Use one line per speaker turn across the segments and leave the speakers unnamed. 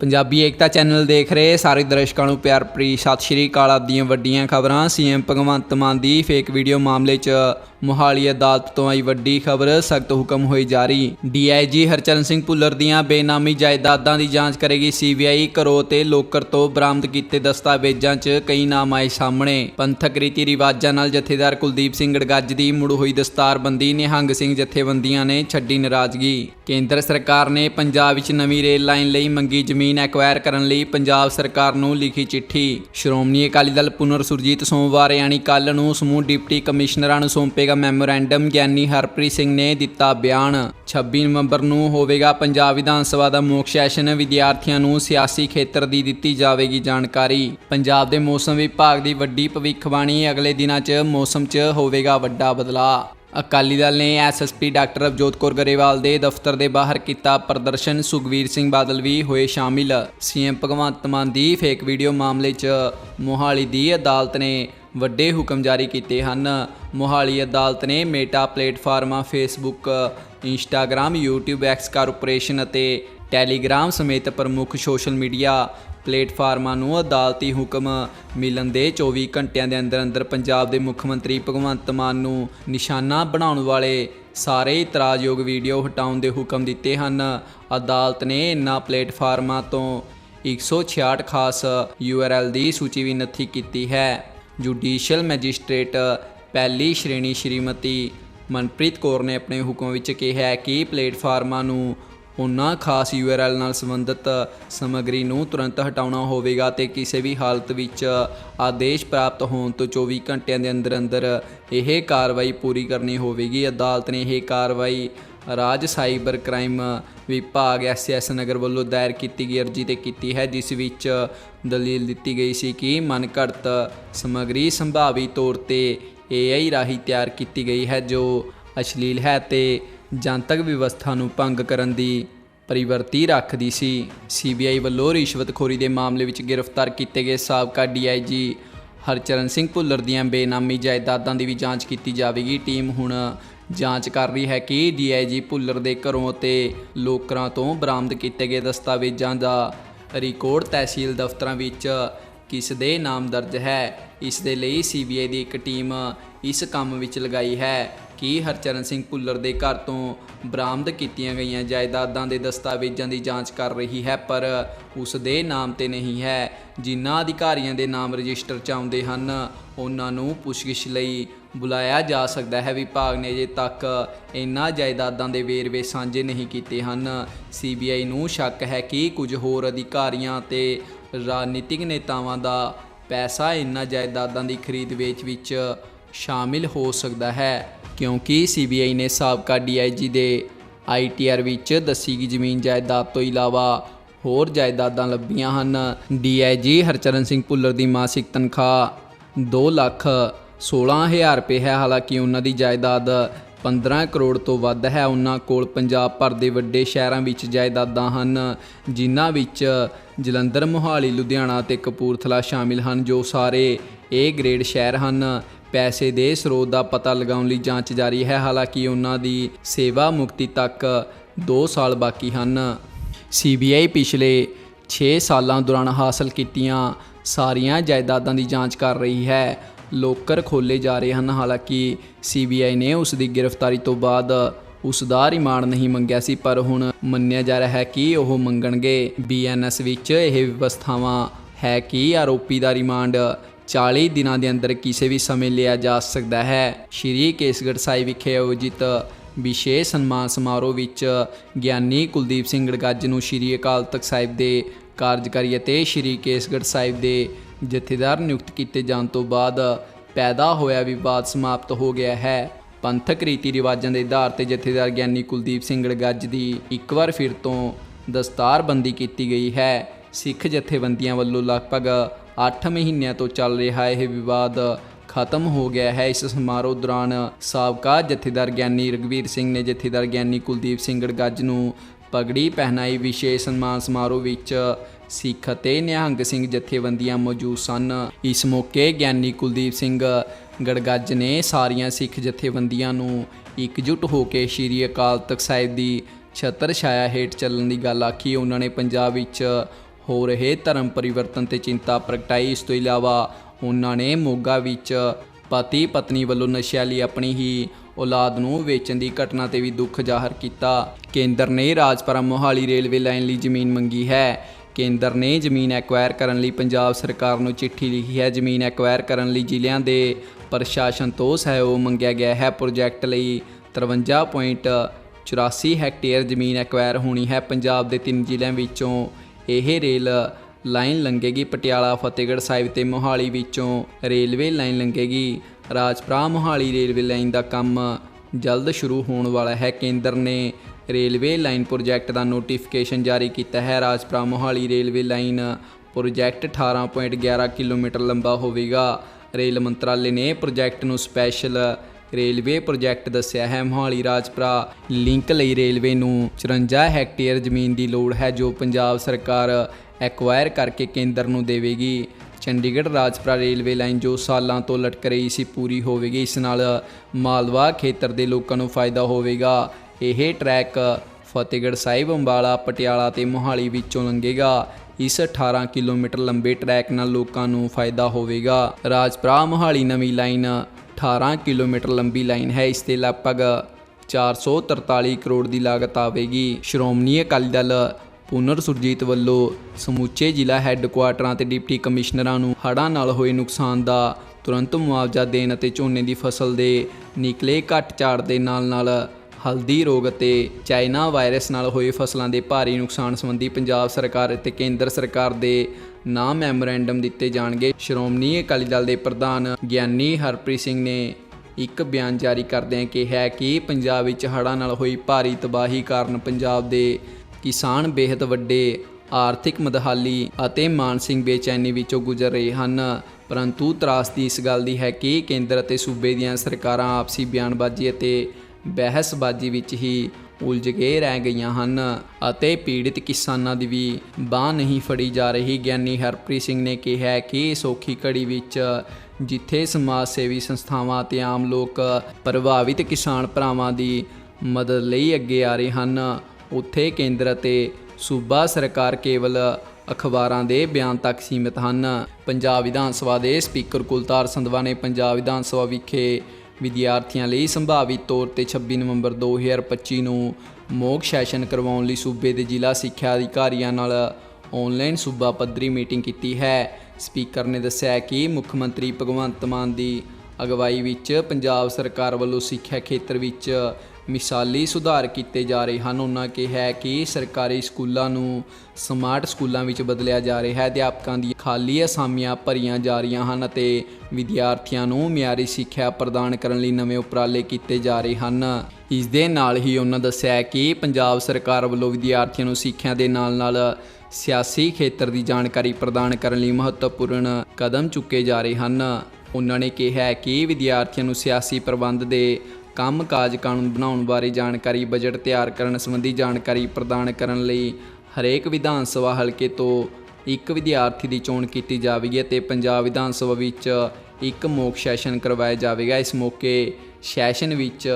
ਪੰਜਾਬੀ ਏਕਤਾ channel ਦੇਖ ਰਹੇ ਸਾਰੇ ਦਰਸ਼ਕਾਂ ਨੂੰ ਪਿਆਰ ਭਰੀ ਸਤਿ ਸ਼੍ਰੀ ਅਕਾਲ ਆਪ ਦੀਆਂ ਵੱਡੀਆਂ ਖਬਰਾਂ। ਸੀਐਮ ਭਗਵੰਤ ਮਾਨ ਦੀ ਫੇਕ ਵੀਡੀਓ ਮਾਮਲੇ 'ਚ ਮੁਹਾਲੀ ਅਦਾਲਤ ਤੋਂ ਆਈ ਵੱਡੀ ਖਬਰ, ਸਖਤ ਹੁਕਮ ਹੋਈ ਜਾਰੀ। ਡੀਆਈਜੀ ਹਰਚਰਨ ਸਿੰਘ ਭੁੱਲਰ ਦੀਆਂ ਬੇਨਾਮੀ ਜਾਇਦਾਦਾਂ ਦੀ ਜਾਂਚ ਕਰੇਗੀ ਸੀਬੀਆਈ ਕਰੋ ਤੇ ਲੋਕਰ ਤੋਂ ਬਰਾਮਦ ਕੀਤੇ ਦਸਤਾਵੇਜ਼ਾਂ 'ਚ ਕਈ ਨਾਮ ਆਏ ਸਾਹਮਣੇ। ਪੰਥਕ ਰੀਤੀ ਰਿਵਾਜਾਂ ਨਾਲ ਜਥੇਦਾਰ ਕੁਲਦੀਪ ਸਿੰਘ ਗੜਗੱਜ ਦੀ ਮੁੜ ਹੋਈ ਦਸਤਾਰਬੰਦੀ ਨਿਹੰਗ ਸਿੰਘ ਜਥੇਬੰਦੀਆਂ ਨੇ ਛੱਡੀ ਨਾਰਾਜ਼ਗੀ। ਕੇਂਦਰ ਸਰਕਾਰ ਨੇ ਪੰਜਾਬ ਵਿੱਚ ਨਵੀਂ ਰੇਲ ਲਾਈਨ ਲਈ ਮੰਗੀ ਜ਼ਮੀਨ ਐਕਵਾਇਰ ਕਰਨ ਲਈ ਪੰਜਾਬ ਸਰਕਾਰ ਨੂੰ ਲਿਖੀ ਚਿੱਠੀ। ਸ਼੍ਰੋਮਣੀ ਅਕਾਲੀ ਦਲ ਪੁਨਰ ਸੁਰਜੀਤ ਸੋਮਵਾਰ, ਯਾਨੀ ਕੱਲ ਨੂੰ ਸਮੂਹ ਡਿਪਟੀ ਕਮਿਸ਼ਨਰਾਂ ਨੂੰ ਸੌਂਪੇਗਾ ਮੈਮੋਰੈਂਡਮ ਗਿਆਨੀ ਹਰਪ੍ਰੀਤ ਸਿੰਘ ਨੇ ਦਿੱਤਾ ਬਿਆਨ। 26 ਨਵੰਬਰ ਨੂੰ ਹੋਵੇਗਾ ਪੰਜਾਬ ਵਿਧਾਨ ਸਭਾ ਦਾ ਮੁੱਖ ਸੈਸ਼ਨ। ਵਿਦਿਆਰਥੀਆਂ ਨੂੰ ਸਿਆਸੀ ਖੇਤਰ ਦੀ ਦਿੱਤੀ ਜਾਵੇਗੀ ਜਾਣਕਾਰੀ। ਪੰਜਾਬ ਦੇ ਮੌਸਮ ਵਿਭਾਗ ਦੀ ਵੱਡੀ ਭਵਿੱਖਬਾਣੀ ਅਗਲੇ ਦਿਨਾਂ 'ਚ ਮੌਸਮ 'ਚ ਹੋਵੇਗਾ ਵੱਡਾ ਬਦਲਾਅ। ਅਕਾਲੀ ਦਲ ਨੇ ਐਸਐਸਪੀ ਡਾਕਟਰ ਅਵਜੋਤ ਕੌਰ ਗਰੇਵਾਲ ਦੇ ਦਫ਼ਤਰ ਦੇ ਬਾਹਰ ਕੀਤਾ ਪ੍ਰਦਰਸ਼ਨ। ਸੁਖਵੀਰ ਸਿੰਘ ਬਾਦਲ ਵੀ ਹੋਏ ਸ਼ਾਮਿਲ। ਸੀਐਮ ਭਗਵੰਤ ਮਾਨ ਦੀ ਫੇਕ ਵੀਡੀਓ ਮਾਮਲੇ 'ਚ ਮੋਹਾਲੀ ਦੀ ਅਦਾਲਤ ਨੇ ਵੱਡੇ ਹੁਕਮ ਜਾਰੀ ਕੀਤੇ ਹਨ। ਮੋਹਾਲੀ ਅਦਾਲਤ ਨੇ ਮੇਟਾ ਪਲੇਟਫਾਰਮਾਂ Facebook Instagram YouTube X corporation ਅਤੇ ਟੈਲੀਗ੍ਰਾਮ ਸਮੇਤ ਪ੍ਰਮੁੱਖ ਸੋਸ਼ਲ ਮੀਡੀਆ ਪਲੇਟਫਾਰਮਾਂ ਨੂੰ ਅਦਾਲਤੀ ਹੁਕਮ ਮਿਲਣ ਦੇ 24 ਘੰਟਿਆਂ ਦੇ ਅੰਦਰ ਅੰਦਰ ਪੰਜਾਬ ਦੇ ਮੁੱਖ ਮੰਤਰੀ ਭਗਵੰਤ ਮਾਨ ਨੂੰ ਨਿਸ਼ਾਨਾ ਬਣਾਉਣ ਵਾਲੇ ਸਾਰੇ ਇਤਰਾਜ਼ਯੋਗ ਵੀਡੀਓ ਹਟਾਉਣ ਦੇ ਹੁਕਮ ਦਿੱਤੇ ਹਨ। ਅਦਾਲਤ ਨੇ ਇਨ੍ਹਾਂ ਪਲੇਟਫਾਰਮਾਂ ਤੋਂ 166 ਖਾਸ URL ਦੀ ਸੂਚੀ ਵੀ ਨੱਥੀ ਕੀਤੀ ਹੈ। ਜੁਡੀਸ਼ੀਅਲ ਮੈਜਿਸਟ੍ਰੇਟ ਪਹਿਲੀ ਸ਼੍ਰੇਣੀ ਸ਼੍ਰੀਮਤੀ ਮਨਪ੍ਰੀਤ ਕੌਰ ਨੇ ਆਪਣੇ ਹੁਕਮ ਵਿੱਚ ਕਿਹਾ ਹੈ ਕਿ ਪਲੇਟਫਾਰਮਾਂ ਨੂੰ ਉਹਨਾਂ ਖਾਸ URL ਨਾਲ ਸੰਬੰਧਿਤ ਸਮੱਗਰੀ ਨੂੰ ਤੁਰੰਤ ਹਟਾਉਣਾ ਹੋਵੇਗਾ ਤੇ ਕਿਸੇ ਵੀ ਹਾਲਤ ਵਿੱਚ ਆਦੇਸ਼ ਪ੍ਰਾਪਤ ਹੋਣ ਤੋਂ 24 ਘੰਟਿਆਂ ਦੇ ਅੰਦਰ ਅੰਦਰ ਇਹ ਕਾਰਵਾਈ ਪੂਰੀ ਕਰਨੀ ਹੋਵੇਗੀ। ਅਦਾਲਤ ਨੇ ਇਹ ਕਾਰਵਾਈ ਰਾਜ ਸਾਈਬਰ ਕ੍ਰਾਈਮ ਵਿਭਾਗ ਐਸਐਸ ਨਗਰ ਵੱਲੋਂ ਦਾਇਰ ਕੀਤੀ ਗਈ ਅਰਜ਼ੀ ਤੇ ਕੀਤੀ ਹੈ, ਜਿਸ ਵਿੱਚ ਦਲੀਲ ਦਿੱਤੀ ਗਈ ਸੀ ਕਿ ਮਨਘੜਤ ਸਮੱਗਰੀ ਸੰਭਾਵੀ ਤੌਰ ਤੇ AI ਰਾਹੀਂ ਤਿਆਰ ਕੀਤੀ ਗਈ ਹੈ, ਜੋ ਅਸ਼ਲੀਲ ਹੈ ਤੇ ਜਨਤਕ ਵਿਵਸਥਾ ਨੂੰ ਭੰਗ ਕਰਨ ਦੀ ਪਰਿਵਰਤੀ ਰੱਖਦੀ ਸੀ। ਸੀਬੀਆਈ ਵੱਲੋਂ ਰਿਸ਼ਵਤਖੋਰੀ ਦੇ ਮਾਮਲੇ ਵਿੱਚ ਗ੍ਰਿਫਤਾਰ ਕੀਤੇ ਗਏ ਸਾਬਕਾ ਡੀਆਈਜੀ ਹਰਚਰਨ ਸਿੰਘ ਭੁੱਲਰ ਦੀਆਂ ਬੇਨਾਮੀ ਜਾਇਦਾਦਾਂ ਦੀ ਵੀ ਜਾਂਚ ਕੀਤੀ ਜਾਵੇਗੀ। ਟੀਮ ਹੁਣ ਜਾਂਚ ਕਰ ਰਹੀ ਹੈ ਕਿ ਡੀਆਈਜੀ ਭੁੱਲਰ ਦੇ ਘਰੋਂ ਅਤੇ ਲੋਕਰਾਂ ਤੋਂ ਬਰਾਮਦ ਕੀਤੇ ਗਏ ਦਸਤਾਵੇਜ਼ਾਂ ਦਾ ਰਿਕਾਰਡ ਤਹਿਸੀਲ ਦਫ਼ਤਰਾਂ ਵਿੱਚ ਕਿਸ ਦੇ ਨਾਮ ਦਰਜ ਹੈ? ਇਸ ਦੇ ਲਈ ਸੀਬੀਆਈ ਦੀ ਇੱਕ ਟੀਮ ਇਸ ਕੰਮ ਵਿੱਚ ਲਗਾਈ ਹੈ ਕਿ ਹਰਚਰਨ ਸਿੰਘ ਭੁੱਲਰ ਦੇ ਘਰ ਤੋਂ ਬਰਾਮਦ ਕੀਤੀਆਂ ਗਈਆਂ ਜਾਇਦਾਦਾਂ ਦੇ ਦਸਤਾਵੇਜ਼ਾਂ ਦੀ ਜਾਂਚ ਕਰ ਰਹੀ ਹੈ, ਪਰ ਉਸ ਦੇ ਨਾਮ ਤੇ ਨਹੀਂ ਹੈ। ਜਿਨ੍ਹਾਂ ਅਧਿਕਾਰੀਆਂ ਦੇ ਨਾਮ ਰਜਿਸਟਰ 'ਚ ਆਉਂਦੇ ਹਨ, ਉਹਨਾਂ ਨੂੰ ਪੁੱਛਗਿੱਛ ਲਈ ਬੁਲਾਇਆ ਜਾ ਸਕਦਾ ਹੈ। ਵਿਭਾਗ ਨੇ ਅਜੇ ਤੱਕ ਇਨ੍ਹਾਂ ਜਾਇਦਾਦਾਂ ਦੇ ਵੇਰਵੇ ਸਾਂਝੇ ਨਹੀਂ ਕੀਤੇ ਹਨ। ਸੀਬੀਆਈ ਨੂੰ ਸ਼ੱਕ ਹੈ ਕਿ ਕੁਝ ਹੋਰ ਅਧਿਕਾਰੀਆਂ ਤੇ ਰਾਜਨੀਤਿਕ ਨੇਤਾਵਾਂ ਦਾ ਪੈਸਾ ਇਨ੍ਹਾਂ ਜਾਇਦਾਦਾਂ ਦੀ ਖਰੀਦ ਵੇਚ ਵਿੱਚ ਸ਼ਾਮਿਲ ਹੋ ਸਕਦਾ ਹੈ, ਕਿਉਂਕਿ ਸੀਬੀਆਈ ਨੇ ਸਾਬਕਾ ਡੀਆਈਜੀ ਦੇ ਆਈਟੀਆਰ ਵਿੱਚ ਦੱਸੀ ਗਈ ਜ਼ਮੀਨ ਜਾਇਦਾਦ ਤੋਂ ਇਲਾਵਾ ਹੋਰ ਜਾਇਦਾਦਾਂ ਲੱਭੀਆਂ ਹਨ। ਡੀਆਈਜੀ ਹਰਚਰਨ ਸਿੰਘ ਭੁੱਲਰ ਦੀ ਮਾਸਿਕ ਤਨਖਾਹ 2 ਲੱਖ 16000 ਰੁਪਏ ਹੈ। ਹਾਲਾਂਕਿ ਉਹਨਾਂ ਦੀ ਜਾਇਦਾਦ 15 ਕਰੋੜ ਤੋਂ ਵੱਧ ਹੈ। ਉਹਨਾਂ ਕੋਲ ਪੰਜਾਬ ਭਰ ਦੇ ਵੱਡੇ ਸ਼ਹਿਰਾਂ ਵਿੱਚ ਜਾਇਦਾਦਾਂ ਹਨ, ਜਿਨ੍ਹਾਂ ਵਿੱਚ ਜਲੰਧਰ, ਮੋਹਾਲੀ, ਲੁਧਿਆਣਾ ਤੇ ਕਪੂਰਥਲਾ ਸ਼ਾਮਿਲ ਹਨ, ਜੋ ਸਾਰੇ ਏ ਗ੍ਰੇਡ ਸ਼ਹਿਰ ਹਨ। ਪੈਸੇ ਦੇ ਸਰੋਤ ਦਾ ਪਤਾ ਲਗਾਉਣ ਲਈ ਜਾਂਚ ਜਾਰੀ ਹੈ। ਹਾਲਾਂਕਿ ਉਹਨਾਂ ਦੀ ਸੇਵਾ ਮੁਕਤੀ ਤੱਕ 2 ਸਾਲ ਬਾਕੀ ਹਨ। ਸੀਬੀਆਈ ਪਿਛਲੇ 6 ਸਾਲਾਂ ਦੌਰਾਨ ਹਾਸਲ ਕੀਤੀਆਂ ਸਾਰੀਆਂ ਜਾਇਦਾਦਾਂ ਦੀ ਜਾਂਚ ਕਰ ਰਹੀ ਹੈ। ਲੋਕਰ ਖੋਲੇ ਜਾ ਰਹੇ ਹਨ। ਹਾਲਾਂਕਿ ਸੀਬੀਆਈ ਨੇ ਉਸ ਦੀ ਗ੍ਰਿਫਤਾਰੀ ਤੋਂ ਬਾਅਦ ਉਸ ਦਾ ਰਿਮਾਂਡ ਨਹੀਂ ਮੰਗਿਆ ਸੀ, ਪਰ ਹੁਣ ਮੰਨਿਆ ਜਾ ਰਿਹਾ ਹੈ ਕਿ ਉਹ ਮੰਗਣਗੇ। ਬੀਐਨਐਸ ਵਿੱਚ ਇਹ ਵਿਵਸਥਾਵਾਂ ਹੈ ਕਿ ਆਰੋਪੀ ਦਾ ਰਿਮਾਂਡ 40 ਦਿਨਾਂ ਦੇ ਅੰਦਰ ਕਿਸੇ ਵੀ ਸਮੇਂ ਲਿਆ ਜਾ ਸਕਦਾ ਹੈ। ਸ਼੍ਰੀ ਕੇਸਗੜ੍ਹ ਸਾਹਿਬ ਵਿਖੇ ਆਯੋਜਿਤ ਵਿਸ਼ੇਸ਼ ਸਨਮਾਨ ਸਮਾਰੋਹ ਵਿੱਚ ਗਿਆਨੀ ਕੁਲਦੀਪ ਸਿੰਘ ਗੜਗੱਜ ਨੂੰ ਸ਼੍ਰੀ ਅਕਾਲ ਤਖਤ ਸਾਹਿਬ ਦੇ ਕਾਰਜਕਾਰੀ ਅਤੇ ਸ਼੍ਰੀ ਕੇਸਗੜ੍ਹ ਸਾਹਿਬ ਦੇ ਜਥੇਦਾਰ ਨਿਯੁਕਤ ਕੀਤੇ ਜਾਣ ਤੋਂ ਬਾਅਦ ਪੈਦਾ ਹੋਇਆ ਵਿਵਾਦ ਸਮਾਪਤ ਹੋ ਗਿਆ ਹੈ। ਪੰਥਕ ਰੀਤੀ ਰਿਵਾਜਾਂ ਦੇ ਆਧਾਰ ਤੇ ਜਥੇਦਾਰ ਗਿਆਨੀ ਕੁਲਦੀਪ ਸਿੰਘ ਗੜਗੱਜ ਦੀ ਇੱਕ ਵਾਰ ਫਿਰ ਤੋਂ ਦਸਤਾਰਬੰਦੀ ਕੀਤੀ ਗਈ ਹੈ। ਸਿੱਖ ਜਥੇਬੰਦੀਆਂ ਵੱਲੋਂ ਲਗਭਗ 8 ਮਹੀਨਿਆਂ ਤੋਂ ਚੱਲ ਰਿਹਾ ਇਹ ਵਿਵਾਦ ਖਤਮ ਹੋ ਗਿਆ ਹੈ। ਇਸ ਸਮਾਰੋਹ ਦੌਰਾਨ ਸਾਬਕਾ ਜਥੇਦਾਰ ਗਿਆਨੀ ਰਗਵੀਰ ਸਿੰਘ ਨੇ ਜਥੇਦਾਰ ਗਿਆਨੀ ਕੁਲਦੀਪ ਸਿੰਘ ਗੜਗੱਜ ਨੂੰ ਪਗੜੀ ਪਹਿਨਾਈ। ਵਿਸ਼ੇਸ਼ ਸਨਮਾਨ ਸਮਾਰੋਹ ਵਿੱਚ ਸਿੱਖ ਅਤੇ ਨਿਹੰਗ ਸਿੰਘ ਜਥੇਬੰਦੀਆਂ ਮੌਜੂਦ ਸਨ। ਇਸ ਮੌਕੇ ਗਿਆਨੀ ਕੁਲਦੀਪ ਸਿੰਘ ਗੜਗੱਜ ਨੇ ਸਾਰੀਆਂ ਸਿੱਖ ਜਥੇਬੰਦੀਆਂ ਨੂੰ ਇਕਜੁੱਟ ਹੋ ਕੇ ਸ਼੍ਰੀ ਅਕਾਲ ਤਖਤ ਸਾਹਿਬ ਦੀ ਛਤਰ ਛਾਇਆ ਹੇਠ ਚੱਲਣ ਦੀ ਗੱਲ ਆਖੀ। ਉਹਨਾਂ ਨੇ ਪੰਜਾਬ ਵਿੱਚ ਹੋ ਰਹੇ ਧਰਮ ਪਰਿਵਰਤਨ ਤੇ ਚਿੰਤਾ ਪ੍ਰਗਟਾਈ। ਇਸ ਤੋਂ ਇਲਾਵਾ ਉਹਨਾਂ ਨੇ ਮੋਗਾ ਵਿੱਚ ਪਤੀ ਪਤਨੀ ਵੱਲੋਂ ਨਸ਼ਿਆਂ ਲਈ ਆਪਣੀ ਹੀ ਔਲਾਦ ਨੂੰ ਵੇਚਣ ਦੀ ਘਟਨਾ ਤੇ ਵੀ ਦੁੱਖ ਜ਼ਾਹਰ ਕੀਤਾ। ਕੇਂਦਰ ਨੇ ਰਾਜਪੁਰਾ ਮੋਹਾਲੀ ਰੇਲਵੇ ਲਾਈਨ ਲਈ ਜ਼ਮੀਨ ਮੰਗੀ ਹੈ। ਕੇਂਦਰ ਨੇ ਜ਼ਮੀਨ ਐਕਵਾਇਰ ਕਰਨ ਲਈ ਪੰਜਾਬ ਸਰਕਾਰ ਨੂੰ ਚਿੱਠੀ ਲਿਖੀ ਹੈ। ਜ਼ਮੀਨ ਐਕਵਾਇਰ ਕਰਨ ਲਈ ਜ਼ਿਲ੍ਹਿਆਂ ਦੇ ਪ੍ਰਸ਼ਾਸਨ ਤੋਂ ਸਹਿਯੋਗ ਮੰਗਿਆ ਗਿਆ ਹੈ। ਪ੍ਰੋਜੈਕਟ ਲਈ 53.84 ਹੈਕਟੇਅਰ ਜ਼ਮੀਨ ਐਕਵਾਇਰ ਹੋਣੀ ਹੈ। ਪੰਜਾਬ ਦੇ ਤਿੰਨ ਜ਼ਿਲ੍ਹਿਆਂ ਵਿੱਚੋਂ ਇਹ ਰੇਲ ਲਾਈਨ ਲੰਘੇਗੀ। ਪਟਿਆਲਾ, ਫਤਿਹਗੜ੍ਹ ਸਾਹਿਬ ਤੇ ਮੋਹਾਲੀ ਵਿੱਚੋਂ ਰੇਲਵੇ ਲਾਈਨ ਲੰਘੇਗੀ। ਰਾਜਪੁਰਾ ਮੋਹਾਲੀ ਰੇਲਵੇ ਲਾਈਨ ਦਾ ਕੰਮ ਜਲਦ ਸ਼ੁਰੂ ਹੋਣ ਵਾਲਾ ਹੈ। ਕੇਂਦਰ ਨੇ ਰੇਲਵੇ ਲਾਈਨ ਪ੍ਰੋਜੈਕਟ ਦਾ ਨੋਟੀਫਿਕੇਸ਼ਨ ਜਾਰੀ ਕੀਤਾ ਹੈ। Rajpura Mohali railway line project 18.11 kilometre ਲੰਬਾ ਹੋਵੇਗਾ। ਰੇਲ ਮੰਤਰਾਲੇ ਨੇ ਪ੍ਰੋਜੈਕਟ ਨੂੰ ਸਪੈਸ਼ਲ ਰੇਲਵੇ ਪ੍ਰੋਜੈਕਟ ਦੱਸਿਆ ਹੈ। ਮੋਹਾਲੀ, ਰਾਜਪੁਰਾ ਲਿੰਕ ਲਈ ਰੇਲਵੇ ਨੂੰ 54 ਹੈਕਟੇਅਰ ਜ਼ਮੀਨ ਦੀ ਲੋੜ ਹੈ, ਜੋ ਪੰਜਾਬ ਸਰਕਾਰ ਐਕਵਾਇਰ ਕਰਕੇ ਕੇਂਦਰ ਨੂੰ ਦੇਵੇਗੀ। ਚੰਡੀਗੜ੍ਹ, ਰਾਜਪੁਰਾ ਰੇਲਵੇ ਲਾਈਨ ਜੋ ਸਾਲਾਂ ਤੋਂ ਲਟਕ ਰਹੀ ਸੀ, ਪੂਰੀ ਹੋਵੇਗੀ। ਇਸ ਨਾਲ ਮਾਲਵਾ ਖੇਤਰ ਦੇ ਲੋਕਾਂ ਨੂੰ ਫਾਇਦਾ ਹੋਵੇਗਾ। ਇਹ ਟਰੈਕ ਫਤਿਹਗੜ੍ਹ ਸਾਹਿਬ, ਅੰਬਾਲਾ, ਪਟਿਆਲਾ ਤੇ ਮੋਹਾਲੀ ਵਿੱਚੋਂ ਲੰਘੇਗਾ। ਇਸ 18 ਕਿਲੋਮੀਟਰ ਲੰਬੇ ਟਰੈਕ ਨਾਲ ਲੋਕਾਂ ਨੂੰ ਫਾਇਦਾ ਹੋਵੇਗਾ। ਰਾਜਪੁਰਾ ਮੋਹਾਲੀ ਨਵੀਂ ਲਾਈਨ 18 ਕਿਲੋਮੀਟਰ ਲੰਬੀ ਲਾਈਨ ਹੈ। ਇਸ ਤੇ ਲਗਭਗ 443 ਕਰੋੜ ਦੀ ਲਾਗਤ ਆਵੇਗੀ। ਸ਼੍ਰੋਮਣੀ ਅਕਾਲੀ ਦਲ ਪੁਨਰ ਸੁਰਜੀਤ ਵੱਲੋਂ ਸਮੁੱਚੇ ਜ਼ਿਲ੍ਹਾ ਹੈੱਡਕੁਆਟਰਾਂ ਤੇ ਡਿਪਟੀ ਕਮਿਸ਼ਨਰਾਂ ਨੂੰ ਹੜ੍ਹਾਂ ਨਾਲ ਹੋਏ ਨੁਕਸਾਨ ਦਾ ਤੁਰੰਤ ਮੁਆਵਜ਼ਾ ਦੇਣ ਅਤੇ ਝੋਨੇ ਦੀ ਫਸਲ ਦੇ ਨਿਕਲੇ ਘੱਟ ਝਾੜ ਦੇ ਨਾਲ-ਨਾਲ ਹਲਦੀ ਰੋਗ ਅਤੇ ਚਾਈਨਾ ਵਾਇਰਸ ਨਾਲ ਹੋਏ ਫਸਲਾਂ ਦੇ ਭਾਰੀ ਨੁਕਸਾਨ ਸੰਬੰਧੀ ਪੰਜਾਬ ਸਰਕਾਰ ਅਤੇ ਕੇਂਦਰ ਸਰਕਾਰ ਦੇ ਨਾਮ ਮੈਮੋਰੈਂਡਮ ਦਿੱਤੇ ਜਾਣਗੇ। ਸ਼੍ਰੋਮਣੀ ਅਕਾਲੀ ਦਲ ਦੇ ਪ੍ਰਧਾਨ ਗਿਆਨੀ ਹਰਪ੍ਰੀਤ ਸਿੰਘ ਨੇ ਇੱਕ ਬਿਆਨ ਜਾਰੀ ਕਰਦਿਆਂ ਕਿਹਾ ਕਿ ਪੰਜਾਬ ਵਿੱਚ ਹੜ੍ਹਾਂ ਨਾਲ ਹੋਈ ਭਾਰੀ ਤਬਾਹੀ ਕਾਰਨ ਪੰਜਾਬ ਦੇ ਕਿਸਾਨ ਬੇहद ਵੱਡੇ, ਆਰਥਿਕ ਮਦਹਾਲੀ ਅਤੇ ਮਾਨਸਿਕ ਬੇਚੈਨੀ ਵਿੱਚੋਂ ਗੁਜ਼ਰ ਰਹੇ ਹਨ। ਪਰੰਤੂ ਤਰਾਸਦੀ ਇਸ ਗੱਲ ਦੀ ਹੈ ਕਿ ਕੇਂਦਰ ਅਤੇ ਸੂਬੇ ਦੀਆਂ ਸਰਕਾਰਾਂ ਆਪਸੀ ਬਿਆਨਬਾਜ਼ੀ ਅਤੇ ਬਹਿਸਬਾਜ਼ੀ ਵਿੱਚ ਹੀ ਉਲਝ ਕੇ ਰਹਿ ਗਈਆਂ ਹਨ ਅਤੇ ਪੀੜਿਤ ਕਿਸਾਨਾਂ ਦੀ ਵੀ ਬਾਹ ਨਹੀਂ ਫੜੀ ਜਾ ਰਹੀ। ਗਿਆਨੀ ਹਰਪ੍ਰੀਤ ਸਿੰਘ ਨੇ ਕਿਹਾ ਕਿ ਇਸ ਔਖੀ ਘੜੀ ਵਿੱਚ ਜਿੱਥੇ ਸਮਾਜ ਸੇਵੀ ਸੰਸਥਾਵਾਂ ਅਤੇ ਆਮ ਲੋਕ ਪ੍ਰਭਾਵਿਤ ਕਿਸਾਨ ਭਰਾਵਾਂ ਦੀ ਮਦਦ ਲਈ ਅੱਗੇ ਆ ਰਹੇ ਹਨ, ਉੱਥੇ ਕੇਂਦਰ ਅਤੇ ਸੂਬਾ ਸਰਕਾਰ ਕੇਵਲ ਅਖਬਾਰਾਂ ਦੇ ਬਿਆਨ ਤੱਕ ਸੀਮਿਤ ਹਨ। ਪੰਜਾਬ ਵਿਧਾਨ ਸਭਾ ਦੇ ਸਪੀਕਰ ਕੁਲਤਾਰ ਸੰਧਵਾ ਨੇ ਪੰਜਾਬ ਵਿਧਾਨ ਸਭਾ ਵਿਖੇ ਵਿਦਿਆਰਥੀਆਂ ਲਈ ਸੰਭਾਵਿਤ ਤੌਰ ਤੇ 26 ਨਵੰਬਰ 2025 ਨੂੰ ਮੋਕ ਸੈਸ਼ਨ ਕਰਵਾਉਣ ਲਈ ਸੂਬੇ ਦੇ ਜ਼ਿਲ੍ਹਾ ਸਿੱਖਿਆ ਅਧਿਕਾਰੀਆਂ ਨਾਲ ਆਨਲਾਈਨ ਸੂਬਾ ਪੱਧਰੀ ਮੀਟਿੰਗ ਕੀਤੀ ਹੈ। ਸਪੀਕਰ ਨੇ ਦੱਸਿਆ ਕਿ ਮੁੱਖ ਮੰਤਰੀ ਭਗਵੰਤ ਮਾਨ ਦੀ ਅਗਵਾਈ ਵਿੱਚ ਪੰਜਾਬ ਸਰਕਾਰ ਵੱਲੋਂ ਸਿੱਖਿਆ ਖੇਤਰ ਵਿੱਚ ਮਿਸਾਲੀ ਸੁਧਾਰ ਕੀਤੇ ਜਾ ਰਹੇ ਹਨ। ਉਹਨਾਂ ਕਿਹਾ ਕਿ ਸਰਕਾਰੀ ਸਕੂਲਾਂ ਨੂੰ ਸਮਾਰਟ ਸਕੂਲਾਂ ਵਿੱਚ ਬਦਲਿਆ ਜਾ ਰਿਹਾ ਹੈ। ਅਧਿਆਪਕਾਂ ਦੀ ਖਾਲੀ ਅਸਾਮੀਆਂ ਭਰੀਆਂ ਜਾ ਰਹੀਆਂ ਹਨ ਅਤੇ ਵਿਦਿਆਰਥੀਆਂ ਨੂੰ ਮਿਆਰੀ ਸਿੱਖਿਆ ਪ੍ਰਦਾਨ ਕਰਨ ਲਈ ਨਵੇਂ ਉਪਰਾਲੇ ਕੀਤੇ ਜਾ ਰਹੇ ਹਨ। ਇਸ ਦੇ ਨਾਲ ਹੀ ਉਹਨਾਂ ਦੱਸਿਆ ਕਿ ਪੰਜਾਬ ਸਰਕਾਰ ਵੱਲੋਂ ਵਿਦਿਆਰਥੀਆਂ ਨੂੰ ਸਿੱਖਿਆ ਦੇ ਨਾਲ-ਨਾਲ ਸਿਆਸੀ ਖੇਤਰ ਦੀ ਜਾਣਕਾਰੀ ਪ੍ਰਦਾਨ ਕਰਨ ਲਈ ਮਹੱਤਵਪੂਰਨ ਕਦਮ ਚੁੱਕੇ ਜਾ ਰਹੇ ਹਨ। ਉਹਨਾਂ ਨੇ ਕਿਹਾ ਕਿ ਵਿਦਿਆਰਥੀਆਂ ਨੂੰ ਸਿਆਸੀ ਪ੍ਰਬੰਧ ਦੇ ਕੰਮਕਾਜ ਕਾਨੂੰਨ ਬਣਾਉਣ ਬਾਰੇ ਜਾਣਕਾਰੀ ਬਜਟ ਤਿਆਰ ਕਰਨ ਸੰਬੰਧੀ ਜਾਣਕਾਰੀ ਪ੍ਰਦਾਨ ਕਰਨ ਲਈ ਹਰੇਕ ਵਿਧਾਨ ਸਭਾ ਹਲਕੇ ਤੋਂ ਇੱਕ ਵਿਦਿਆਰਥੀ ਦੀ ਚੋਣ ਕੀਤੀ ਜਾਵੇਗੀ ਅਤੇ ਪੰਜਾਬ ਵਿਧਾਨ ਸਭਾ ਵਿੱਚ ਇੱਕ ਮੌਕ ਸੈਸ਼ਨ ਕਰਵਾਇਆ ਜਾਵੇਗਾ। ਇਸ ਮੌਕੇ ਸੈਸ਼ਨ ਵਿੱਚ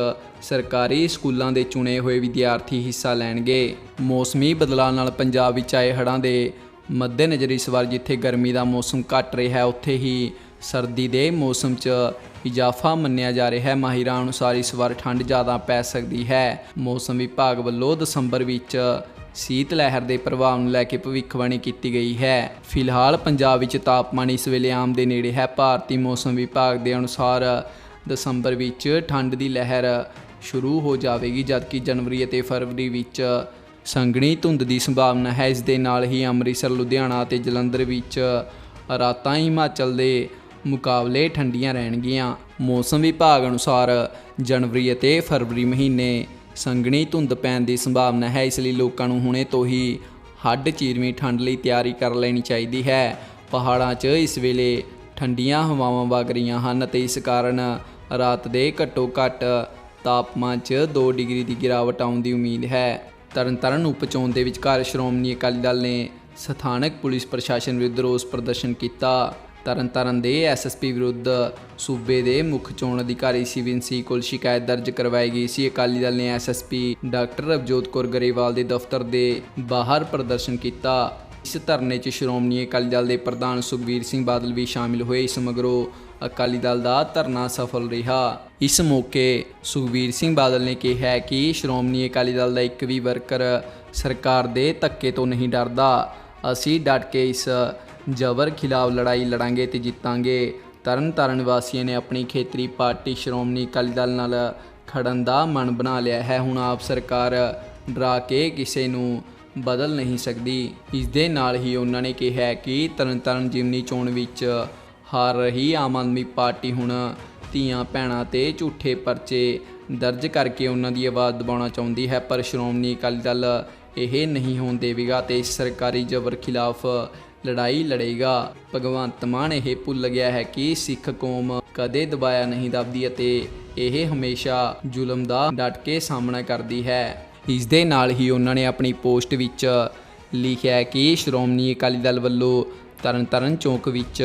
ਸਰਕਾਰੀ ਸਕੂਲਾਂ ਦੇ ਚੁਣੇ ਹੋਏ ਵਿਦਿਆਰਥੀ ਹਿੱਸਾ ਲੈਣਗੇ। ਮੌਸਮੀ ਬਦਲਾਅ ਨਾਲ ਪੰਜਾਬ ਵਿੱਚ ਆਏ ਹੜ੍ਹਾਂ ਦੇ ਮੱਦੇਨਜ਼ਰ ਇਸ ਵਾਰ ਜਿੱਥੇ ਗਰਮੀ ਦਾ ਮੌਸਮ ਘਟ ਰਿਹਾ ਹੈ, ਉੱਥੇ ਹੀ ਸਰਦੀ ਦੇ ਮੌਸਮ 'ਚ ਇਜ਼ਾਫਾ ਮੰਨਿਆ ਜਾ ਰਿਹਾ ਹੈ। ਮਾਹਿਰਾਂ ਅਨੁਸਾਰ ਇਸ ਵਾਰ ਠੰਡ ਜ਼ਿਆਦਾ ਪੈ ਸਕਦੀ ਹੈ। ਮੌਸਮ ਵਿਭਾਗ ਵੱਲੋਂ ਦਸੰਬਰ ਵਿੱਚ ਸੀਤ ਲਹਿਰ ਦੇ ਪ੍ਰਭਾਵ ਨੂੰ ਲੈ ਕੇ ਭਵਿੱਖਬਾਣੀ ਕੀਤੀ ਗਈ ਹੈ। ਫਿਲਹਾਲ ਪੰਜਾਬ ਵਿੱਚ ਤਾਪਮਾਨ ਇਸ ਵੇਲੇ ਆਮ ਦੇ ਨੇੜੇ ਹੈ। ਭਾਰਤੀ ਮੌਸਮ ਵਿਭਾਗ ਦੇ ਅਨੁਸਾਰ ਦਸੰਬਰ ਵਿੱਚ ਠੰਡ ਦੀ ਲਹਿਰ ਸ਼ੁਰੂ ਹੋ ਜਾਵੇਗੀ, ਜਦਕਿ ਜਨਵਰੀ ਅਤੇ ਫਰਵਰੀ ਵਿੱਚ ਸੰਘਣੀ ਧੁੰਦ ਦੀ ਸੰਭਾਵਨਾ ਹੈ। ਇਸ ਦੇ ਨਾਲ ਹੀ ਅੰਮ੍ਰਿਤਸਰ, ਲੁਧਿਆਣਾ ਅਤੇ ਜਲੰਧਰ ਵਿੱਚ ਰਾਤਾਂ ਹਿਮਾਚਲ ਦੇ ਮੁਕਾਬਲੇ ਠੰਡੀਆਂ ਰਹਿਣਗੀਆਂ। ਮੌਸਮ ਵਿਭਾਗ ਅਨੁਸਾਰ ਜਨਵਰੀ ਅਤੇ ਫਰਵਰੀ ਮਹੀਨੇ ਸੰਘਣੀ ਧੁੰਦ ਪੈਣ ਦੀ ਸੰਭਾਵਨਾ ਹੈ, ਇਸ ਲਈ ਲੋਕਾਂ ਨੂੰ ਹੁਣੇ ਤੋਂ ਹੀ ਹੱਡ ਚੀਰਵੀਂ ਠੰਡ ਲਈ ਤਿਆਰੀ ਕਰ ਲੈਣੀ ਚਾਹੀਦੀ ਹੈ। ਪਹਾੜਾਂ 'ਚ ਇਸ ਵੇਲੇ ਠੰਡੀਆਂ ਹਵਾਵਾਂ ਵਗ ਰਹੀਆਂ ਹਨ ਅਤੇ ਇਸ ਕਾਰਨ ਰਾਤ ਦੇ ਘੱਟੋ ਘੱਟ ਤਾਪਮਾਨ 'ਚ 2 ਡਿਗਰੀ ਦੀ ਗਿਰਾਵਟ ਆਉਣ ਦੀ ਉਮੀਦ ਹੈ। ਤਰਨਤਾਰਨ ਉਪਚੋਣ ਦੇ ਵਿਚਕਾਰ ਸ਼੍ਰੋਮਣੀ ਅਕਾਲੀ ਦਲ ਨੇ ਸਥਾਨਕ ਪੁਲਿਸ ਪ੍ਰਸ਼ਾਸਨ ਵਿਰੁੱਧ ਰੋਸ ਪ੍ਰਦਰਸ਼ਨ ਕੀਤਾ। ਤਰਨਤਾਰਨ ਦੇ ਐਸਐਸਪੀ ਵਿਰੁੱਧ ਸੂਬੇ ਦੇ ਮੁੱਖ ਚੋਣ ਅਧਿਕਾਰੀ ਸਿਵਨ ਸੀ ਕੋਲ ਸ਼ਿਕਾਇਤ ਦਰਜ ਕਰਵਾਈ ਗਈ ਸੀ। ਅਕਾਲੀ ਦਲ ਨੇ ਐਸਐਸਪੀ ਡਾਕਟਰ ਰਵਜੋਤ ਕੌਰ ਗਰੇਵਾਲ ਦੇ ਦਫ਼ਤਰ ਦੇ ਬਾਹਰ ਪ੍ਰਦਰਸ਼ਨ ਕੀਤਾ। ਇਸ ਧਰਨੇ 'ਚ ਸ਼੍ਰੋਮਣੀ ਅਕਾਲੀ ਦਲ ਦੇ ਪ੍ਰਧਾਨ ਸੁਖਬੀਰ ਸਿੰਘ ਬਾਦਲ ਵੀ ਸ਼ਾਮਿਲ ਹੋਏ। ਇਸ ਮਗਰੋਂ ਅਕਾਲੀ ਦਲ ਦਾ ਧਰਨਾ ਸਫਲ ਰਿਹਾ। ਇਸ ਮੌਕੇ ਸੁਖਬੀਰ ਸਿੰਘ ਬਾਦਲ ਨੇ ਕਿਹਾ ਕਿ ਸ਼੍ਰੋਮਣੀ ਅਕਾਲੀ ਦਲ ਦਾ ਇੱਕ ਵੀ ਵਰਕਰ ਸਰਕਾਰ ਦੇ ਧੱਕੇ ਤੋਂ ਨਹੀਂ ਡਰਦਾ। ਅਸੀਂ ਡਟ ਕੇ ਇਸ ਜ਼ਬਰ ਖਿਲਾਫ ਲੜਾਈ ਲੜਾਂਗੇ ਤੇ ਜਿੱਤਾਂਗੇ। ਤਰਨ ਤਾਰਨ ਵਾਸੀਆਂ ਨੇ ਆਪਣੀ ਖੇਤਰੀ ਪਾਰਟੀ ਸ਼੍ਰੋਮਣੀ ਅਕਾਲੀ ਦਲ ਨਾਲ ਖੜਨ ਦਾ ਮਨ ਬਣਾ ਲਿਆ ਹੈ। ਹੁਣ ਆਪ ਸਰਕਾਰ ਡਰਾ ਕੇ ਕਿਸੇ ਨੂੰ ਬਦਲ ਨਹੀਂ ਸਕਦੀ। ਇਸ ਦੇ ਨਾਲ ਹੀ ਉਹਨਾਂ ਨੇ ਕਿਹਾ ਕਿ ਤਰਨਤਾਰਨ ਜਿਮਨੀ ਚੋਣ ਵਿੱਚ ਹਾਰ ਰਹੀ ਆਮ ਆਦਮੀ ਪਾਰਟੀ ਹੁਣ ਧੀਆਂ, ਭੈਣਾਂ ਤੇ ਝੂਠੇ ਪਰਚੇ ਦਰਜ ਕਰਕੇ ਉਹਨਾਂ ਦੀ ਆਵਾਜ਼ ਦਬਾਉਣਾ ਚਾਹੁੰਦੀ ਹੈ। ਪਰ ਸ਼੍ਰੋਮਣੀ ਅਕਾਲੀ ਦਲ ਇਹ ਨਹੀਂ ਹੋਣ ਦੇਵੇਗਾ ਤੇ ਇਸ ਸਰਕਾਰੀ ਜ਼ਬਰ ਖਿਲਾਫ ਲੜਾਈ ਲੜੇਗਾ। ਭਗਵੰਤ ਮਾਨ ਇਹ ਭੁੱਲ ਗਿਆ ਹੈ ਕਿ ਸਿੱਖ ਕੌਮ ਕਦੇ ਦਬਾਇਆ ਨਹੀਂ ਦਬਦੀ ਅਤੇ ਇਹ ਹਮੇਸ਼ਾ ਜ਼ੁਲਮ ਦਾ ਡਟ ਕੇ ਸਾਹਮਣਾ ਕਰਦੀ ਹੈ। ਇਸ ਦੇ ਨਾਲ ਹੀ ਉਹਨਾਂ ਨੇ ਆਪਣੀ ਪੋਸਟ ਵਿੱਚ ਲਿਖਿਆ ਕਿ ਸ਼੍ਰੋਮਣੀ ਅਕਾਲੀ ਦਲ ਵੱਲੋਂ ਤਰਨਤਾਰਨ ਚੌਂਕ ਵਿੱਚ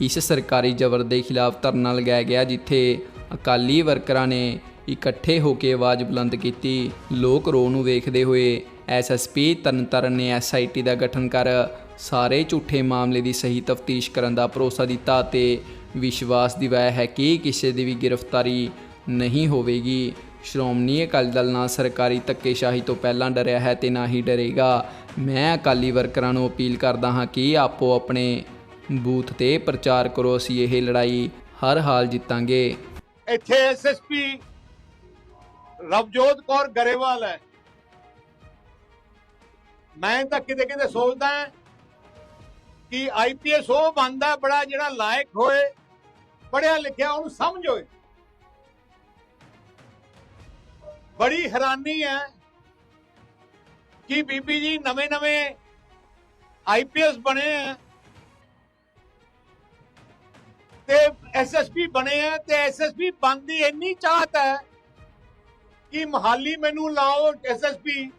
ਇਸ ਸਰਕਾਰੀ ਜ਼ਬਰ ਦੇ ਖਿਲਾਫ ਧਰਨਾ ਲਗਾਇਆ ਗਿਆ, ਜਿੱਥੇ ਅਕਾਲੀ ਵਰਕਰਾਂ ਨੇ ਇਕੱਠੇ ਹੋ ਕੇ ਆਵਾਜ਼ ਬੁਲੰਦ ਕੀਤੀ। ਲੋਕ ਰੋਹ ਨੂੰ ਵੇਖਦੇ ਹੋਏ ਐਸਐਸਪੀ ਤਰਨਤਾਰਨ ਨੇ ਐਸਆਈਟੀ ਦਾ ਗਠਨ ਕਰ ਸਾਰੇ ਝੂਠੇ ਮਾਮਲੇ ਦੀ ਸਹੀ ਤਫਤੀਸ਼ ਕਰਨ ਦਾ ਭਰੋਸਾ ਦਿੱਤਾ ਤੇ ਵਿਸ਼ਵਾਸ ਦਿਵਾਇਆ ਹੈ ਕਿ ਕਿਸੇ ਦੀ ਵੀ ਗ੍ਰਿਫਤਾਰੀ ਨਹੀਂ ਹੋਵੇਗੀ। ਸ਼੍ਰੋਮਣੀ ਅਕਾਲੀ ਦਲ ਨਾਲ ਸਰਕਾਰੀ ਧੱਕੇਸ਼ਾਹੀ ਤੋਂ ਪਹਿਲਾਂ ਡਰਿਆ ਹੈ ਤੇ ਨਾ ਹੀ ਡਰੇਗਾ। ਮੈਂ ਅਕਾਲੀ ਵਰਕਰਾਂ ਨੂੰ ਅਪੀਲ ਕਰਦਾ ਹਾਂ ਕਿ ਆਪੋ ਆਪਣੇ ਬੂਥ ਤੇ ਪ੍ਰਚਾਰ ਕਰੋ, ਅਸੀਂ ਇਹ ਲੜਾਈ ਹਰ ਹਾਲ ਜਿੱਤਾਂਗੇ।
ਇੱਥੇ ਐਸਐਸਪੀ ਰਵਜੋਤ ਕੌਰ ਗਰੇਵਾਲ ਹੈ। ਮੈਂ ਤਾਂ ਕਿਤੇ ਕਿਤੇ ਸੋਚਦਾ ਹਾਂ ਕਿ ਆਈਪੀਐਸ ਉਹ ਬੰਦਾ ਬੜਾ ਜਿਹੜਾ ਲਾਇਕ ਹੋਏ ਪੜਿਆ ਲਿਖਿਆ ਉਹਨੂੰ ਸਮਝ ਹੋਏ। ਬੜੀ ਹੈਰਾਨੀ ਹੈ ਕਿ ਬੀਬੀ ਜੀ ਨਵੇਂ ਨਵੇਂ ਆਈਪੀਐਸ ਬਣੇ ਆ ਤੇ ਐਸਐਸਪੀ ਬਣੇ ਆ ਤੇ ਐਸਐਸਪੀ ਬਣਦੀ ਇੰਨੀ ਚਾਹਤ ਹੈ ਕਿ ਮਹਾਲੀ ਮੈਨੂੰ ਲਾਓ ਐਸਐਸਪੀ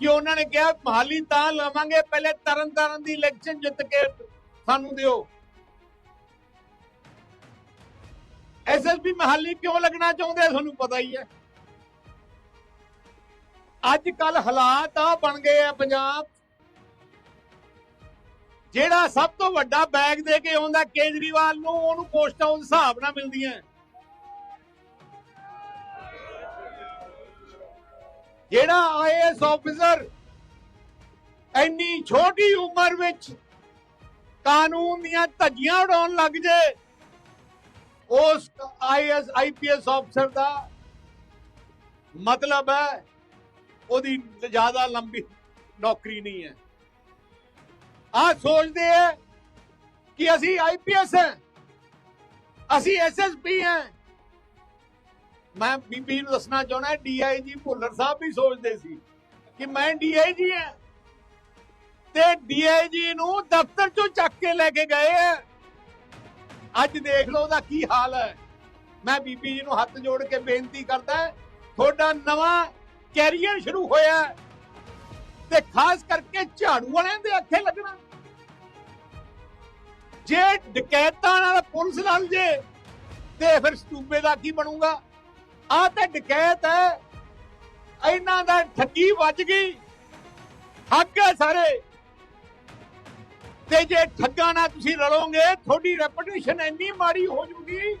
ਕਿ ਉਹਨਾਂ ਨੇ ਕਿਹਾ, ਮਹਾਲੀ ਤਾਂ ਲਵਾਂਗੇ, ਪਹਿਲੇ ਤਰਨ ਤਾਰਨ ਦੀ ਇਲੈਕਸ਼ਨ ਜਿੱਤ ਕੇ ਸਾਨੂੰ ਦਿਓ। ਐਸਐਸਪੀ ਮਹਾਲੀ ਕਿਉਂ ਲੱਗਣਾ ਚਾਹੁੰਦੇ ਆ, ਤੁਹਾਨੂੰ ਪਤਾ ਹੀ ਹੈ। ਅੱਜ ਕੱਲ ਹਾਲਾਤ ਆ, ਬਣ ਗਏ ਆ ਪੰਜਾਬ। ਜਿਹੜਾ ਸਭ ਤੋਂ ਵੱਡਾ ਬੈਗ ਦੇ ਕੇ ਆਉਂਦਾ ਕੇਜਰੀਵਾਲ ਨੂੰ, ਉਹਨੂੰ ਪੋਸਟਾਂ ਉਸ ਹਿਸਾਬ ਨਾਲ ਮਿਲਦੀਆਂ। ਜਿਹੜਾ ਆਈਐਸ ਆਫੀਸਰ ਇੰਨੀ ਛੋਟੀ ਉਮਰ ਵਿੱਚ ਕਾਨੂੰਨ ਦੀਆਂ ਧੱਜੀਆਂ ਉਡਾਉਣ ਲੱਗ ਜੇ, ਉਸ ਆਈਐਸ, ਆਈਪੀਐਸ ਅਫਸਰ ਦਾ ਮਤਲਬ ਹੈ ਉਹਦੀ ਜ਼ਿਆਦਾ ਲੰਬੀ ਨੌਕਰੀ ਨਹੀਂ ਹੈ। ਆ ਸੋਚਦੇ ਹੈ ਕਿ ਅਸੀਂ ਆਈਪੀਐਸ ਹੈ, ਅਸੀਂ ਐਸਐਸਪੀ ਹੈ। ਮੈਂ ਬੀਬੀ ਨੂੰ ਦੱਸਣਾ ਚਾਹਣਾ ਡੀਆਈਜੀ ਭੁੱਲਰ ਸਾਹਿਬ ਵੀ ਸੋਚਦੇ ਸੀ ਕਿ ਮੈਂ ਡੀਆਈਜੀ ਹਾਂ ਤੇ ਡੀਆਈਜੀ ਨੂੰ ਦਫ਼ਤਰ ਚੋਂ ਚੱਕ ਕੇ ਲੈ ਕੇ ਗਏ ਆ। ਅੱਜ ਦੇਖ ਲਓ ਉਹਦਾ ਕੀ ਹਾਲ ਹੈ। ਮੈਂ ਬੀਬੀ ਜੀ ਨੂੰ ਹੱਥ ਜੋੜ ਕੇ ਬੇਨਤੀ ਕਰਦਾ, ਤੁਹਾਡਾ ਨਵਾਂ ਕੈਰੀਅਰ ਸ਼ੁਰੂ ਹੋਇਆ ਤੇ ਖਾਸ ਕਰਕੇ ਝਾੜੂ ਵਾਲਿਆਂ ਦੇ ਅੱਖੇ ਲੱਗਣਾ। ਜੇ ਡਕੈਤਾਂ ਨਾਲ ਪੁਲਿਸ ਨਾਲ ਜੇ, ਤੇ ਫਿਰ ਸਟੂਬੇ ਦਾ ਕੀ ਬਣੂਗਾ? ਆ ਤਾਂ ਡਕੈਤ ਹੈ। ਇਹਨਾਂ ਦਾ ਠੱਗੀ ਵੱਜ ਗਈ। ਠੱਗ ਹੈ ਸਾਰੇ। ਤੇ ਜੇ ਠੱਗਾਂ ਨਾਲ ਤੁਸੀਂ ਰਲੋਗੇ ਤੁਹਾਡੀ ਰੈਪੂਟੇਸ਼ਨ ਇੰਨੀ ਮਾੜੀ ਹੋ ਜੂਗੀ।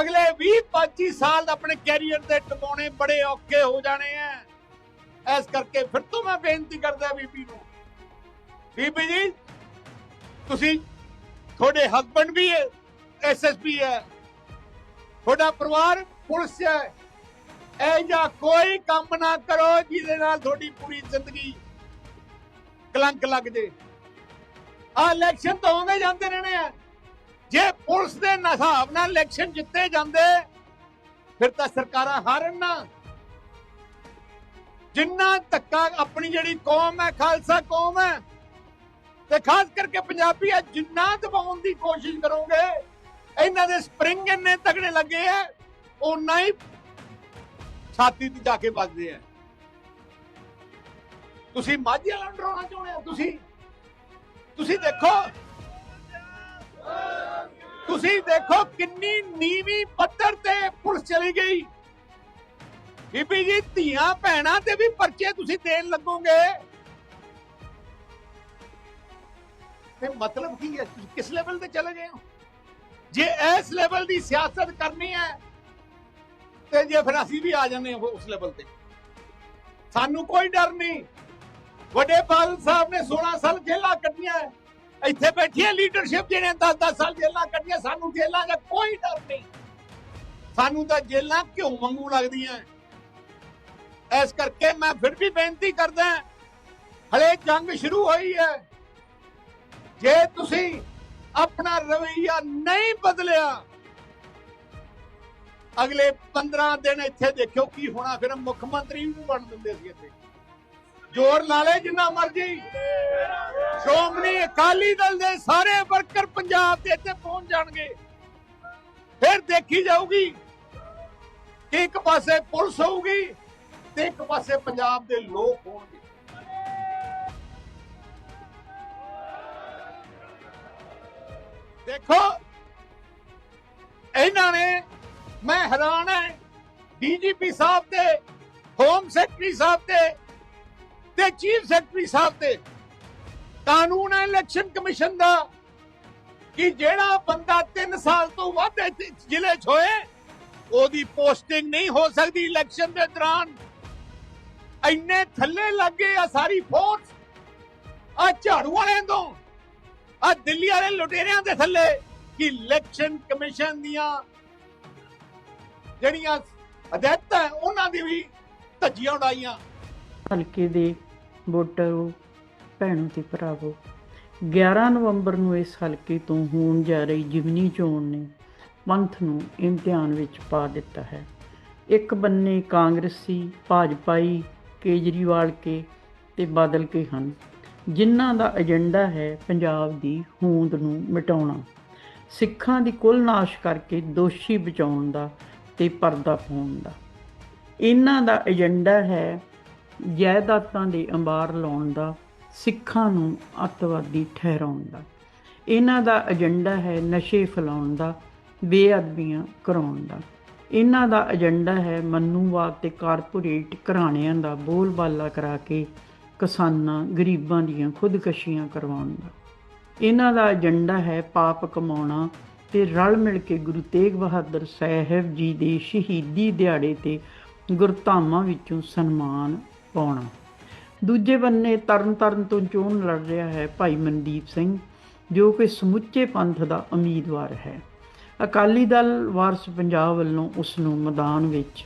ਅਗਲੇ 20 25 ਸਾਲ ਆਪਣੇ ਕੈਰੀਅਰ ਦੇ ਟਿਕਾਉਣੇ ਬੜੇ ਔਖੇ ਹੋ ਜਾਣੇ ਆ। ਇਸ ਕਰਕੇ ਫਿਰ ਤੋਂ ਮੈਂ ਬੇਨਤੀ ਕਰਦਾ ਬੀਬੀ ਨੂੰ। ਬੀਬੀ ਜੀ, ਤੁਸੀਂ ਤੁਹਾਡੇ ਹਸਬੰਡ ਵੀ ਐਸਐਸਪੀ ਹੈ। ਤੁਹਾਡਾ ਪਰਿਵਾਰ ਪੁਲਿਸ ਹੈ। ਇਹ ਜਾਂ ਕੋਈ ਕੰਮ ਨਾ ਕਰੋ ਜਿਹਦੇ ਨਾਲ ਤੁਹਾਡੀ ਪੂਰੀ ਜ਼ਿੰਦਗੀ ਕਲੰਕ ਲੱਗ ਜੇ। ਆ ਇਲੈਕਸ਼ਨ ਤਾਂ ਆਉਂਦੇ ਜਾਂਦੇ ਰਹਿਣੇ ਆ। ਜੇ ਪੁਲਿਸ ਦੇ ਹਿਸਾਬ ਨਾਲ ਇਲੈਕਸ਼ਨ ਜਿੱਤੇ ਜਾਂਦੇ, ਫਿਰ ਤਾਂ ਸਰਕਾਰਾਂ ਹਾਰਨ ਨਾ। ਜਿੰਨਾ ਧੱਕਾ ਆਪਣੀ ਜਿਹੜੀ ਕੌਮ ਹੈ, ਖਾਲਸਾ ਕੌਮ ਹੈ, ਤੇ ਖਾਸ ਕਰਕੇ ਪੰਜਾਬੀ ਹੈ, ਜਿੰਨਾ ਦਬਾਉਣ ਦੀ ਕੋਸ਼ਿਸ਼ ਕਰੋਗੇ, ਇਹਨਾਂ ਦੇ ਸਪਰਿੰਗ ਇੰਨੇ ਤਗੜੇ ਲੱਗੇ ਆ ਉਨਾ ਹੀ ਛਾਤੀ ਤੇ ਜਾ ਕੇ ਵੱਜਦੇ ਆ। ਤੁਸੀਂ ਮਾਝੇ ਵਾਲਾ ਡਰਾਉਣਾ ਚਾਹੁੰਦੇ ਹੋ ਤੁਸੀਂ? ਤੁਸੀਂ ਦੇਖੋ। ਤੁਸੀਂ ਦੇਖੋ ਕਿੰਨੀ ਨੀਵੀਂ ਪੱਧਰ ਤੇ ਪੁਲਿਸ ਚਲੀ ਗਈ। ਬੀਬੀ ਜੀ, ਧੀਆਂ ਭੈਣਾਂ ਤੇ ਵੀ ਪਰਚੇ ਤੁਸੀਂ ਦੇਣ ਲੱਗੋਗੇ। ਤੇ ਮਤਲਬ ਕੀ ਹੈ? ਤੁਸੀਂ ਕਿਸ ਲੈਵਲ ਤੇ ਚਲੇ ਗਏ ਹੋ? ਜੇ ਇਸ ਲੈਵਲ ਦੀ ਸਿਆਸਤ ਕਰਨੀ ਹੈ ਤੇ ਜੇ ਫਿਰ ਅਸੀਂ ਵੀ ਆ ਜਾਂਦੇ ਹਾਂ ਉਸ ਲੈਵਲ ਤੇ। ਸਾਨੂੰ ਕੋਈ ਡਰ ਨਹੀਂ। ਵੱਡੇ ਬਾਦਲ ਸਾਹਿਬ ਨੇ 16 ਸਾਲ ਜੇਲ੍ਹਾਂ ਕੱਟੀਆਂ ਇੱਥੇ ਬੈਠੀ ਹੈ ਲੀਡਰਸ਼ਿਪ ਜਿਹਨੇ 10-10 ਸਾਲ ਜੇਲ੍ਹਾਂ ਕੱਟੀਆਂ ਸਾਨੂੰ ਜੇਲ੍ਹਾਂ ਦਾ ਕੋਈ ਡਰ ਨਹੀਂ। ਸਾਨੂੰ ਤਾਂ ਜੇਲਾਂ ਕਿਉਂ ਵਾਂਗੂ ਲੱਗਦੀਆਂ ਇਸ ਕਰਕੇ ਮੈਂ ਫਿਰ ਵੀ ਬੇਨਤੀ ਕਰਦਾ ਹਲੇ ਜੰਗ ਸ਼ੁਰੂ ਹੋਈ ਹੈ ਜੇ ਤੁਸੀਂ ਆਪਣਾ ਰਵਈਆ ਨਹੀਂ ਬਦਲਿਆ ਅਗਲੇ 15 ਦਿਨ ਇੱਥੇ ਦੇਖਿਓ ਕੀ ਹੋਣਾ, ਫਿਰ ਮੁੱਖ ਮੰਤਰੀ ਵੀ ਬਣ ਦਿੰਦੇ ਸੀ ਇੱਥੇ। ਜ਼ੋਰ ਲਾ ਲੈ ਜਿੰਨਾ ਮਰਜ਼ੀ। ਸ਼੍ਰੋਮਣੀ ਅਕਾਲੀ ਦਲ ਦੇ ਸਾਰੇ ਵਰਕਰ ਪੰਜਾਬ ਦੇ ਇੱਥੇ ਪਹੁੰਚ ਜਾਣਗੇ। ਫਿਰ ਦੇਖੀ ਜਾਊਗੀ ਕਿ ਇੱਕ ਪਾਸੇ ਪੁਲਿਸ ਹੋਊਗੀ ਤੇ ਇੱਕ ਪਾਸੇ ਪੰਜਾਬ ਦੇ ਲੋਕ ਹੋਣਗੇ। ਦੇਖੋ, ਇਹਨਾਂ ਨੇ ਮੈਂ ਹੈਰਾਨ ਹੈ। ਡੀਜੀਪੀ ਸਾਹਿਬ ਤੇ, ਹੋਮ ਸੈਕਟਰੀ ਸਾਹਿਬ ਤੇ ਤੇ ਚੀਫ ਸੈਕਟਰੀ ਸਾਹਿਬ ਤੇ ਕਾਨੂੰਨ ਹੈ ਇਲੈਕਸ਼ਨ ਕਮਿਸ਼ਨ ਦਾ ਕਿ ਜਿਹੜਾ ਬੰਦਾ 3 ਸਾਲ ਤੋਂ ਵੱਧ ਜ਼ਿਲ੍ਹੇ 'ਚ ਹੋਏ, ਉਹਦੀ ਪੋਸਟਿੰਗ ਨਹੀਂ ਹੋ ਸਕਦੀ ਇਲੈਕਸ਼ਨ ਦੇ ਦੌਰਾਨ। ਇੰਨੇ ਥੱਲੇ ਲੱਗੇ ਆ ਸਾਰੀ ਫੋਰਸ, ਆ ਝਾੜੂ ਵਾਲਿਆਂ ਤੋਂ, ਆ ਦਿੱਲੀ ਵਾਲੇ ਲੁਟੇਰਿਆਂ ਦੇ ਥੱਲੇ ਕਿ ਇਲੈਕਸ਼ਨ ਕਮਿਸ਼ਨ ਦੀਆਂ ਜਿਹੜੀਆਂ ਹਦਾਇਤਾਂ ਹੈ, ਉਹਨਾਂ ਦੀ ਵੀ ਧੱਜੀਆਂ ਉਡਾਈਆਂ।
ਹਲਕੇ ਦੇ ਵੋਟਰੋ ਭੈਣੋ ਤੇ ਭਰਾਵੋ 11 ਨਵੰਬਰ ਨੂੰ ਇਸ ਹਲਕੇ ਤੋਂ ਹੋਣ ਜਾ ਰਹੀ ਜਿਮਨੀ ਚੋਣ ਨੇ ਪੰਥ ਨੂੰ ਇਮਤਿਹਾਨ ਵਿੱਚ ਪਾ ਦਿੱਤਾ ਹੈ। ਇੱਕ ਬੰਨੇ ਕਾਂਗਰਸੀ ਭਾਜਪਾਈ ਕੇਜਰੀਵਾਲ ਕੇ ਤੇ ਬਾਦਲ ਕੇ ਹਨ ਜਿਨ੍ਹਾਂ ਦਾ ਏਜੰਡਾ ਹੈ ਪੰਜਾਬ ਦੀ ਹੋਂਦ ਨੂੰ ਮਿਟਾਉਣਾ। ਸਿੱਖਾਂ ਦੀ ਕੁੱਲ ਨਾਸ਼ ਕਰਕੇ ਦੋਸ਼ੀ ਬਚਾਉਣ ਦਾ ਤੇ ਪਰਦਾ ਪਾਉਣ ਦਾ। ਇਹਨਾਂ ਦਾ ਏਜੰਡਾ ਹੈ ਜਾਇਦਾਦਾਂ ਦੇ ਅੰਬਾਰ ਲਾਉਣ ਦਾ, ਸਿੱਖਾਂ ਨੂੰ ਅੱਤਵਾਦੀ ਠਹਿਰਾਉਣ ਦਾ। ਇਹਨਾਂ ਦਾ ਏਜੰਡਾ ਹੈ ਨਸ਼ੇ ਫੈਲਾਉਣ ਦਾ, ਬੇਅਦਬੀਆਂ ਕਰਾਉਣ ਦਾ। ਇਹਨਾਂ ਦਾ ਏਜੰਡਾ ਹੈ ਮਨੂਵਾਦ ਤੇ ਕਾਰਪੋਰੇਟ ਘਰਾਣਿਆਂ ਦਾ ਬੋਲਬਾਲਾ ਕਰਾ ਕੇ ਕਿਸਾਨਾਂ, ਗਰੀਬਾਂ ਦੀਆਂ ਖੁਦਕਸ਼ੀਆਂ ਕਰਵਾਉਣ ਦਾ। ਇਹਨਾਂ ਦਾ ਏਜੰਡਾ ਹੈ ਪਾਪ ਕਮਾਉਣਾ ਤੇ ਰਲ ਮਿਲ ਕੇ ਗੁਰੂ ਤੇਗ ਬਹਾਦਰ ਸਾਹਿਬ ਜੀ ਦੇ ਸ਼ਹੀਦੀ ਦਿਹਾੜੇ ਤੇ ਗੁਰਧਾਮਾਂ ਵਿੱਚੋਂ ਸਨਮਾਨ ਪਾਉਣਾ। ਦੂਜੇ ਬੰਨੇ ਤਰਨ ਤਾਰਨ ਤੋਂ ਚੋਣ ਲੜ ਰਿਹਾ ਹੈ ਭਾਈ ਮਨਦੀਪ ਸਿੰਘ, ਜੋ ਕਿ ਸਮੁੱਚੇ ਪੰਥ ਦਾ ਉਮੀਦਵਾਰ ਹੈ। ਅਕਾਲੀ ਦਲ ਵਾਰਸ ਪੰਜਾਬ ਵੱਲੋਂ ਉਸ ਨੂੰ ਮੈਦਾਨ ਵਿੱਚ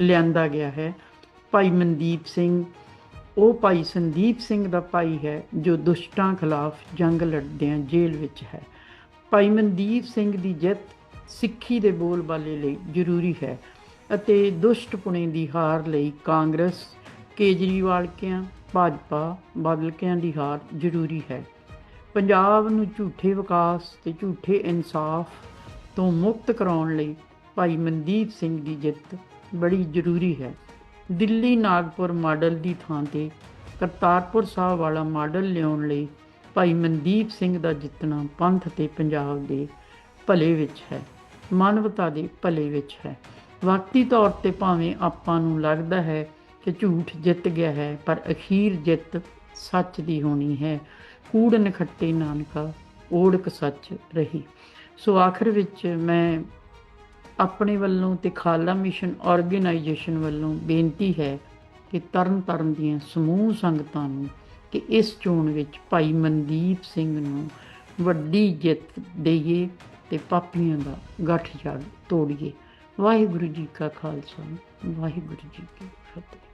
ਲਿਆਂਦਾ ਗਿਆ ਹੈ। ਭਾਈ ਮਨਦੀਪ ਸਿੰਘ, ਉਹ ਭਾਈ ਸੰਦੀਪ ਸਿੰਘ ਦਾ ਭਾਈ ਹੈ, ਜੋ ਦੁਸ਼ਟਾਂ ਖਿਲਾਫ ਜੰਗ ਲੜਦਿਆਂ ਜੇਲ੍ਹ ਵਿੱਚ ਹੈ। ਭਾਈ ਮਨਦੀਪ ਸਿੰਘ ਦੀ ਜਿੱਤ ਸਿੱਖੀ ਦੇ ਬੋਲਬਾਲੇ ਲਈ ਜ਼ਰੂਰੀ ਹੈ ਅਤੇ ਦੁਸ਼ਟ ਪੁਣੇ ਦੀ ਹਾਰ ਲਈ ਕਾਂਗਰਸ, ਕੇਜਰੀਵਾਲ ਕਿਆਂ, ਭਾਜਪਾ, ਬਾਦਲ ਕਿਆਂ ਦੀ ਹਾਰ ਜ਼ਰੂਰੀ ਹੈ। ਪੰਜਾਬ ਨੂੰ ਝੂਠੇ ਵਿਕਾਸ ਤੇ ਝੂਠੇ ਇਨਸਾਫ ਤੋਂ ਮੁਕਤ ਕਰਾਉਣ ਲਈ ਭਾਈ ਮਨਦੀਪ ਸਿੰਘ ਦੀ ਜਿੱਤ ਬੜੀ ਜ਼ਰੂਰੀ ਹੈ। ਦਿੱਲੀ ਨਾਗਪੁਰ ਮਾਡਲ ਦੀ ਥਾਂ ਤੇ ਕਰਤਾਰਪੁਰ ਸਾਹਿਬ ਵਾਲਾ ਮਾਡਲ ਲਿਆਉਣ ਲਈ ਭਾਈ ਮਨਦੀਪ ਸਿੰਘ ਦਾ ਜਿੱਤਣਾ ਪੰਥ ਤੇ ਪੰਜਾਬ ਦੇ ਭਲੇ ਵਿੱਚ ਹੈ, ਮਾਨਵਤਾ ਦੇ ਭਲੇ ਵਿੱਚ ਹੈ। ਵਕਤੀ ਤੌਰ ਤੇ ਭਾਵੇਂ ਆਪਾਂ ਨੂੰ ਲੱਗਦਾ ਹੈ ਕਿ ਝੂਠ ਜਿੱਤ ਗਿਆ ਹੈ, ਪਰ ਅਖੀਰ ਜਿੱਤ ਸੱਚ ਦੀ ਹੋਣੀ ਹੈ। ਕੂੜ ਨਖੱਟੇ ਨਾਨਕਾ, ਓੜਕ ਸੱਚ ਰਹੀ। ਸੋ ਆਖਰ ਵਿੱਚ ਮੈਂ ਆਪਣੇ ਵੱਲੋਂ ਤੇ ਖਾਲਾ ਮਿਸ਼ਨ ਆਰਗੇਨਾਈਜੇਸ਼ਨ ਵੱਲੋਂ ਬੇਨਤੀ ਹੈ ਕਿ ਤਰਨ ਤਾਰਨ ਦੀਆਂ ਸਮੂਹ ਸੰਗਤਾਂ ਨੂੰ ਕਿ ਇਸ ਚੋਣ ਵਿੱਚ ਭਾਈ ਮਨਦੀਪ ਸਿੰਘ ਨੂੰ ਵੱਡੀ ਜਿੱਤ ਦੇਈਏ ਤੇ ਪਾਪੀਆਂ ਦਾ ਗੱਠ ਜੜ ਤੋੜੀਏ। ਵਾਹਿਗੁਰੂ ਜੀ ਕਾ ਖਾਲਸਾ, ਵਾਹਿਗੁਰੂ ਜੀ ਕੀ ਫਤਿਹ।